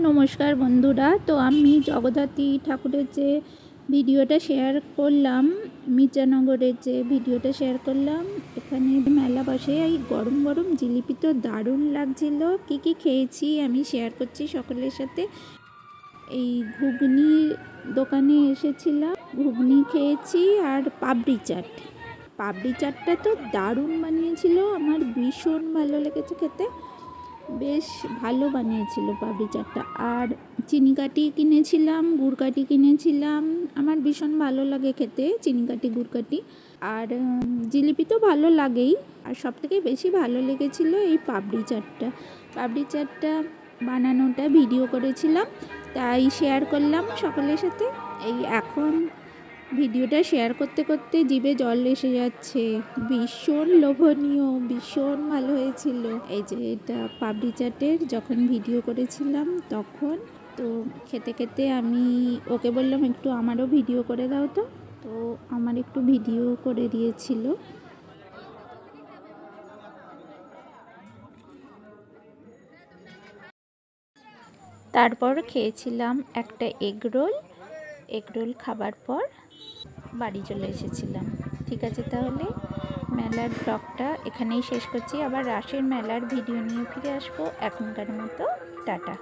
নমস্কার বন্ধুরা, তো আমি জগদ্ধাত্রী ঠাকুরের যে ভিডিওটা শেয়ার করলাম, মির্জানগরের যে ভিডিওটা শেয়ার করলাম, এখানে মেলা বসে এই গরম গরম জিলিপি তো দারুণ লাগছিল। কি কি খেয়েছি আমি শেয়ার করছি সকলের সাথে। এই ঘুগনি দোকানে এসেছিলাম, ঘুগনি খেয়েছি আর পাবড়ি চাট। পাবড়ি চাটটা তো দারুণ বানিয়েছিল, আমার ভীষণ ভালো লেগেছে খেতে। বেশ ভালো বানিয়েছিল পাপড়ি চাটটা। আর চিনি কাঠি কিনেছিলাম, গুড় কাঠি কিনেছিলাম। আমার ভীষণ ভালো লাগে খেতে চিনি কাঠি গুড় কাঠি আর জিলিপি তো ভালো লাগেই। আর সব থেকে বেশি ভালো লেগেছিল এই পাপড়ি চাটটা। পাপড়ি চাটটা বানানোটা ভিডিও করেছিলাম, তাই শেয়ার করলাম সকলের সাথে। এই এখন ভিডিওটা শেয়ার করতে করতে জিভে জল এসে যাচ্ছে। ভীষণ লোভনীয়, ভীষণ ভালো হয়েছিল। এই যে এটা পাবড়ি চাটের যখন ভিডিও করেছিলাম তখন, তো খেতে খেতে আমি ওকে বললাম, একটু আমারও ভিডিও করে দাও তো। তো আমার একটু ভিডিও করে দিয়েছিল। তারপর খেয়েছিলাম একটা এগ রোল এগ রোল খাবার পর বাড়ি চলে এসেছিলাম। ঠিক আছে তাহলে? মেলার ব্লগটা এখানেই শেষ করছি। আবার রাশের মেলার ভিডিও নিয়ে ফিরে আসব এখনকার মতো। টাটা।